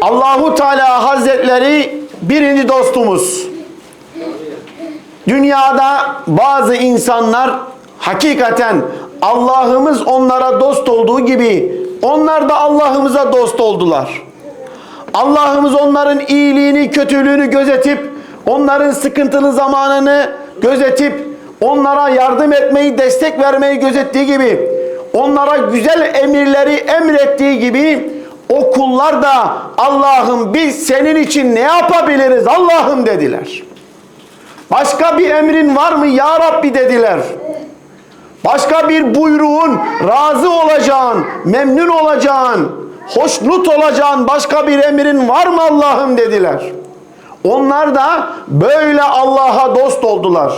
Allahu Teala Hazretleri birinci dostumuz. Dünyada bazı insanlar hakikaten Allah'ımız onlara dost olduğu gibi onlar da Allah'ımıza dost oldular. Allah'ımız onların iyiliğini, kötülüğünü gözetip onların sıkıntılı zamanını gözetip onlara yardım etmeyi, destek vermeyi gözettiği gibi onlara güzel emirleri emrettiği gibi o kullar da Allah'ım biz senin için ne yapabiliriz Allah'ım dediler. Başka bir emrin var mı ya Rabbi dediler. Başka bir buyruğun razı olacağın, memnun olacağın, hoşnut olacağın başka bir emrin var mı Allah'ım dediler. Onlar da böyle Allah'a dost oldular.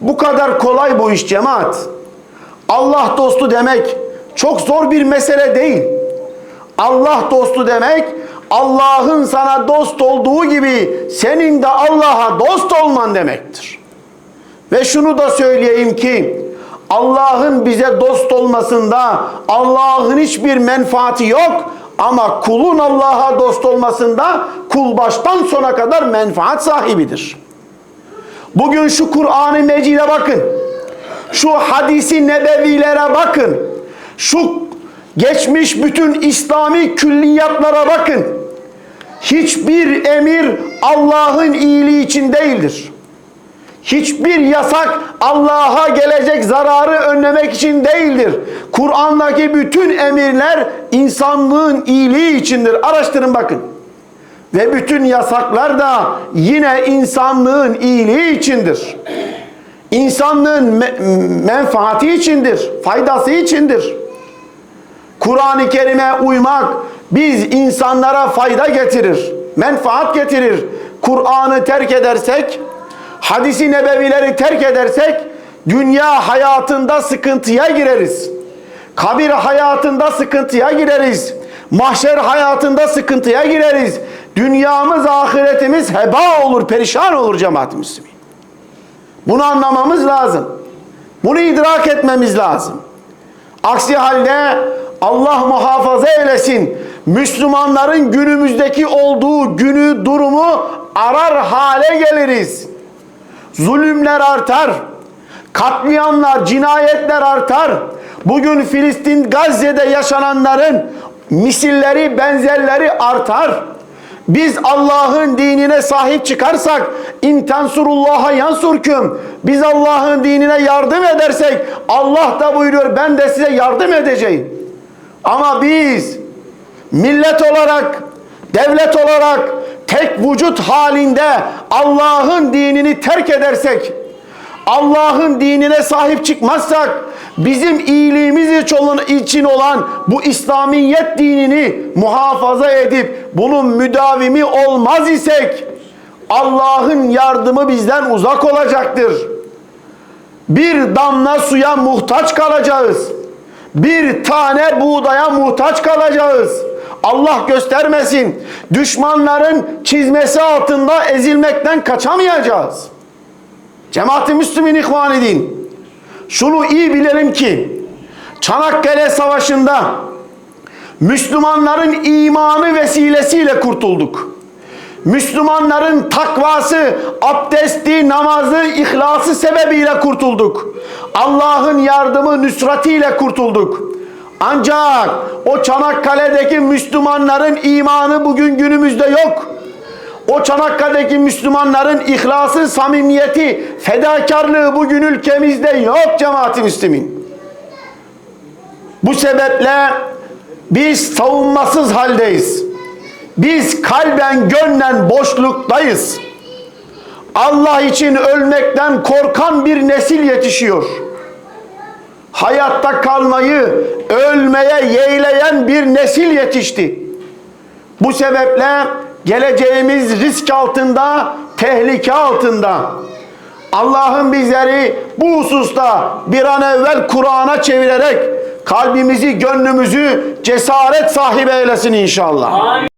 Bu kadar kolay bu iş cemaat. Allah dostu demek çok zor bir mesele değil. Allah dostu demek Allah'ın sana dost olduğu gibi senin de Allah'a dost olman demektir. Ve şunu da söyleyeyim ki Allah'ın bize dost olmasında Allah'ın hiçbir menfaati yok ama kulun Allah'a dost olmasında kul baştan sona kadar menfaat sahibidir. Bugün şu Kur'an-ı Mecid'e bakın. Şu hadisi nebevilere bakın. Şu geçmiş bütün İslami külliyatlara bakın. Hiçbir emir Allah'ın iyiliği için değildir. Hiçbir yasak Allah'a gelecek zararı önlemek için değildir. Kur'an'daki bütün emirler insanlığın iyiliği içindir. Araştırın bakın. Ve bütün yasaklar da yine insanlığın iyiliği içindir. İnsanlığın me- menfaati içindir, faydası içindir. Kur'an-ı Kerim'e uymak biz insanlara fayda getirir, menfaat getirir. Kur'an'ı terk edersek, hadisi nebevileri terk edersek dünya hayatında sıkıntıya gireriz. Kabir hayatında sıkıntıya gireriz. Mahşer hayatında sıkıntıya gireriz. Dünyamız, ahiretimiz heba olur, perişan olur cemaat-i Müslümin. Bunu anlamamız lazım. Bunu idrak etmemiz lazım. Aksi halde Allah muhafaza eylesin. Müslümanların günümüzdeki olduğu günü durumu arar hale geliriz. Zulümler artar. Katliamlar, cinayetler artar. Bugün Filistin, Gazze'de yaşananların misilleri, benzerleri artar. Biz Allah'ın dinine sahip çıkarsak intansurullaha yansurküm. Biz Allah'ın dinine yardım edersek Allah da buyuruyor ben de size yardım edeceğim. Ama biz millet olarak, devlet olarak tek vücut halinde Allah'ın dinini terk edersek Allah'ın dinine sahip çıkmazsak bizim iyiliğimiz için olan bu İslamiyet dinini muhafaza edip bunun müdavimi olmaz isek Allah'ın yardımı bizden uzak olacaktır. Bir damla suya muhtaç kalacağız. Bir tane buğdaya muhtaç kalacağız. Allah göstermesin. Düşmanların çizmesi altında ezilmekten kaçamayacağız. Cemaat-i Müslümin ihvan edin. Şunu iyi bilelim ki Çanakkale Savaşı'nda Müslümanların imanı vesilesiyle kurtulduk. Müslümanların takvası, abdesti, namazı, ihlası sebebiyle kurtulduk. Allah'ın yardımı, nüsratiyle kurtulduk. Ancak o Çanakkale'deki Müslümanların imanı bugün günümüzde yok. O Çanakkale'deki Müslümanların ihlası, samimiyeti, fedakarlığı bugün ülkemizde yok cemaati Müslümin. Bu sebeple biz savunmasız haldeyiz. Biz kalben gönlen boşluktayız. Allah için ölmekten korkan bir nesil yetişiyor. Hayatta kalmayı ölmeye yeğleyen bir nesil yetişti. Bu sebeple geleceğimiz risk altında, tehlike altında. Allah'ın bizleri bu hususta bir an evvel Kur'an'a çevirerek kalbimizi, gönlümüzü cesaret sahibi eylesin inşallah. Amin.